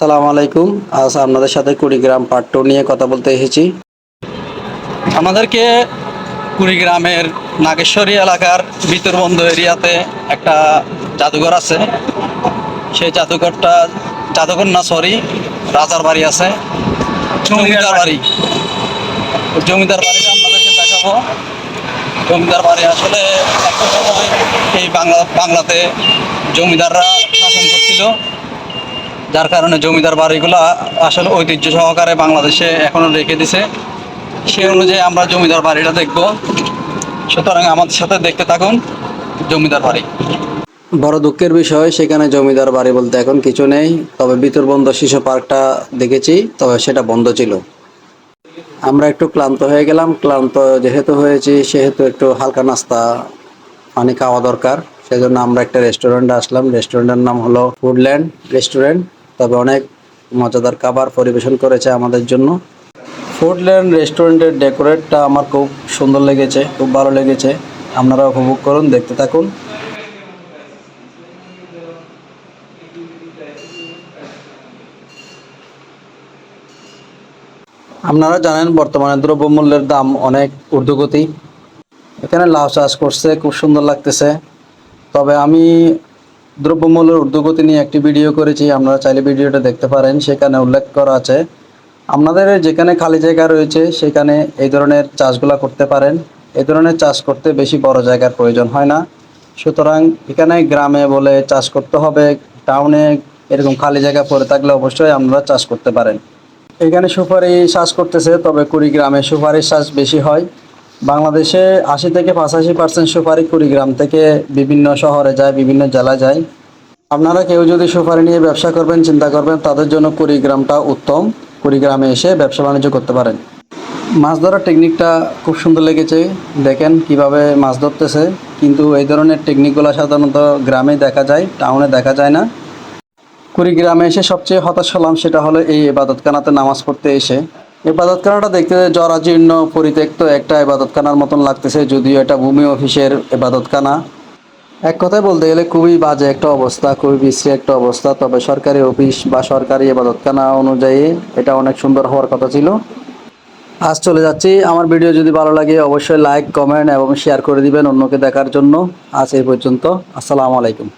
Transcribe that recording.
সালাম আলাইকুম। আজ আপনাদের সাথে কুড়িগ্রাম পার্ট টু নিয়ে কথা বলতে এসেছি। আমাদেরকে কুড়িগ্রামের নাগেশ্বরী এলাকার ভিতরবন্ধ এরিয়াতে একটা জাদুঘর আছে। সেই জাদুঘরটা, জাদুঘর না সরি রাজার বাড়ি আছে। জমিদার বাড়ি। জমিদার বাড়িটা আপনাদেরকে দেখাবো। জমিদার বাড়ি আসলে এই বাংলা, বাংলাতে জমিদাররা শাসন করছিল। যার কারণে জমিদার বাড়িগুলা আসলে ঐতিহ্য সহকারে বাংলাদেশে এখনও রেখে দিছে। সে অনুযায়ী আমরা জমিদার বাড়িটা দেখব। সুতরাং আমাদের সাথে দেখতে থাকুন জমিদার বাড়ি। বড় দুঃখের বিষয়, সেখানে জমিদার বাড়ি বলতে এখন কিছু নেই। তবে বিতরবন্ধ শিশু পার্কটা দেখেছি, তবে সেটা বন্ধ ছিল। আমরা একটু ক্লান্ত হয়ে গেলাম। ক্লান্ত যেহেতু হয়েছি, সেহেতু একটু হালকা নাস্তা, পানি খাওয়া দরকার। সেজন্য আমরা একটা রেস্টুরেন্টে আসলাম। রেস্টুরেন্টের নাম হলো ফুডল্যান্ড রেস্টুরেন্ট তবে অনেক মজাদার খাবার পরিবেশন করেছে আমাদের জন্য। ফুডল্যান্ড রেস্টুরেন্টের ডেকোরেটটা আমার খুব সুন্দর লেগেছে, খুব ভালো লেগেছে। আপনারা উপভোগ করুন, দেখতে থাকুন। আপনারা জানেন বর্তমানে দ্রব্যমূল্যের দাম অনেক ঊর্ধ্বগতি। এখানে লাউ চাষ করছে, খুব সুন্দর লাগতেছে। তবে আমি দ্রব্যমূল্যের ঊর্ধ্বগতি নিয়ে একটি ভিডিও করেছি, আপনারা চাইলে ভিডিওটা দেখতে পারেন, সেখানে উল্লেখ করা আছে। আপনাদের যেখানে খালি জায়গা রয়েছে, সেখানে এই ধরনের চাষগুলা করতে পারেন। এই ধরনের চাষ করতে বেশি বড় জায়গার প্রয়োজন হয় না। সুতরাং এখানে গ্রামে বলে চাষ করতে হবে, টাউনে এরকম খালি জায়গা পড়ে থাকলে অবশ্যই আপনারা চাষ করতে পারেন। এখানে সুপারি চাষ করতেছে, তবে কুড়িগ্রামে সুপারির চাষ বেশি হয়। বাংলাদেশে আশি থেকে পঁচাশি পার্সেন্ট সুপারি কুড়িগ্রাম থেকে বিভিন্ন শহরে যায়, বিভিন্ন জেলায় যায়। আপনারা কেউ যদি সুপারি নিয়ে ব্যবসা করবেন, চিন্তা করবেন, তাদের জন্য কুড়িগ্রামটা উত্তম। কুড়িগ্রামে এসে ব্যবসা বাণিজ্য করতে পারেন। মাছ ধরার টেকনিকটা খুব সুন্দর লেগেছে। দেখেন কীভাবে মাছ ধরতেছে। কিন্তু এই ধরনের টেকনিকগুলো সাধারণত গ্রামে দেখা যায় টাউনে দেখা যায় না। কুড়িগ্রামে এসে সবচেয়ে হতাশ হলাম সেটা হলো এই ইবাদতখানাতে নামাজ পড়তে এসে। ইবাদতখানাটা দেখতে জরাজীর্ণ, পরিত্যক্ত একটা ইবাদতখানার মতন লাগতেছে, যদিও এটা ভূমি অফিসের ইবাদতখানা। এক কথায় বলতে গেলে খুবই বাজে একটা অবস্থা, খুবই বিশ্রী একটা অবস্থা, তবে সরকারি অফিস বা সরকারি ইবাদতখানা অনুযায়ী এটা অনেক সুন্দর হওয়ার কথা ছিল। আজ চলে যাচ্ছি। আমার ভিডিও যদি ভালো লাগে অবশ্যই লাইক, কমেন্ট এবং শেয়ার করে দিবেন অন্যকে দেখার জন্য। আজ এই পর্যন্ত, আসসালামু আলাইকুম।